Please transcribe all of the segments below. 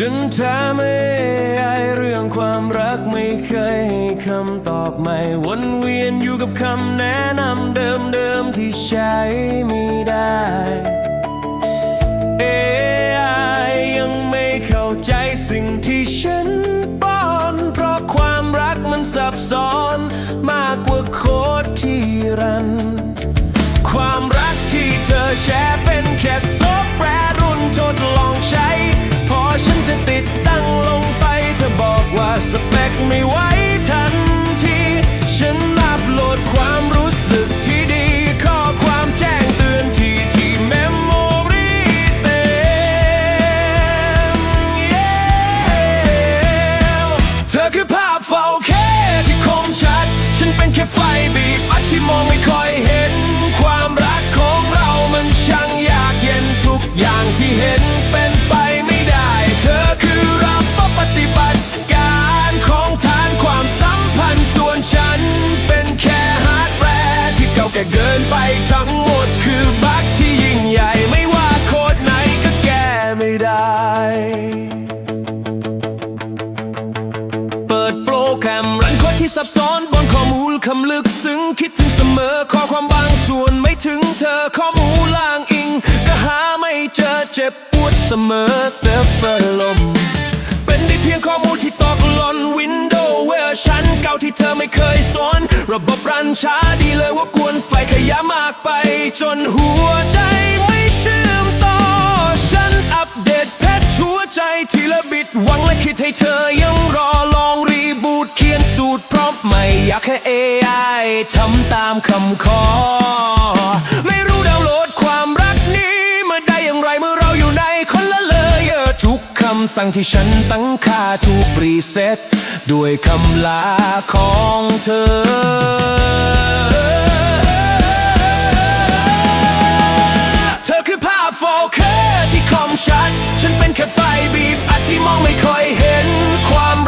ฉันถามไอ้เรื่องความรักไม่เคยให้คำตอบใหม่วนเวียนอยู่กับคำแนะนำเดิมๆที่ใช้ไม่ได้ คือภาพเฝ้าแค่ที่คมชัด ฉันเป็นแค่ไฟบีบอัดที่มองไม่ค่อย ซับซ้อนบนข้อมูลคำลึกซึ้งคิดถึงเสมอข้อความบางส่วนไม่ถึงเธอข้อมูลล่างอิง ก็หาไม่เจอเจ็บปวดเสมอเซฟเฟอร์ลม เป็นได้เพียงข้อมูลที่ตกหล่นวินโดว์เวอร์ชันเก่าที่เธอไม่เคยสอนระบบรันช้าดีเลยว่ากวนไฟขยะมากไป จนหัวใจไม่เชื่อมต่อ ฉันอัปเดตแพทชัวร์ใจทีละบิดหวังและคิดให้เธอยังรอลอง ไม่อยากให้ AI ทำตามคำขอ ไม่รู้ดาวน์โหลดความรักนี้ มาได้อย่างไรเมื่อเราอยู่ในคนละเลยเออทุกคำสั่งที่ฉันตั้งค่าถูกรีเซ็ตด้วยคำลาของเธอเธอคือภาพโฟกัสที่คมชัดฉันเป็นแค่ไฟบีบอัดที่มองไม่ค่อยเห็นความ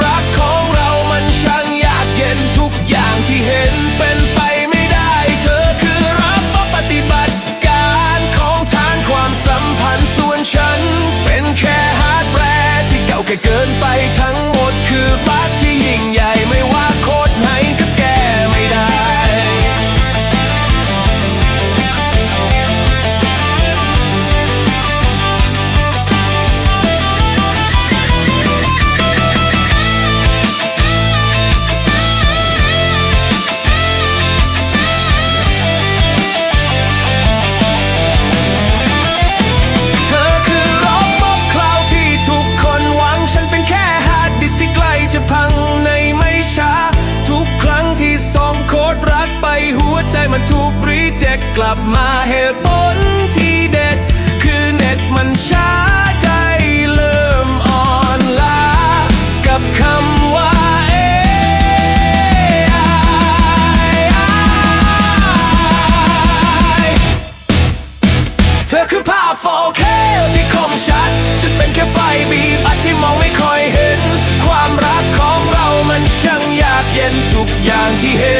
เห็นเป็นไปไม่ได้ เธอคือรับปฏิบัติการของฐานความสัมพันธ์ส่วนฉัน เป็นแค่ฮาร์ดแวร์ที่เก่าแก่เกินไปทั้ ถูกรีเจ็คกลับมาเหตุผลที่เด็ด คือเน็ตมันช้าใจเริ่มอ่อนล้ากับคำว่า AI เธอคือภาพโฟเคที่คมชัด ฉันเป็นแค่ไฟบีบอัดที่มองไม่ค่อยเห็น ความรักของเรามันช่างยากเย็นทุกอย่างที่เห็น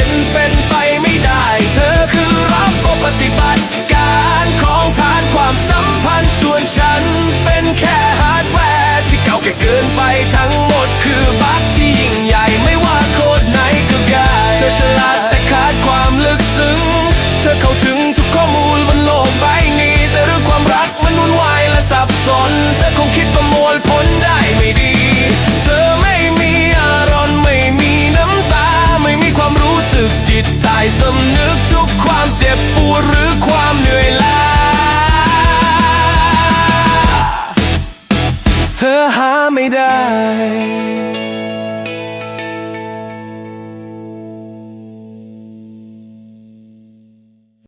น เธอคงคิดประมวลผลได้ไม่ดี เธอไม่มีอารมณ์ไม่มีน้ำตา ไม่มีความรู้สึกจิตใต้สำนึกทุกความเจ็บปวดหรือความเหนื่อยล้า เธอหาไม่ได้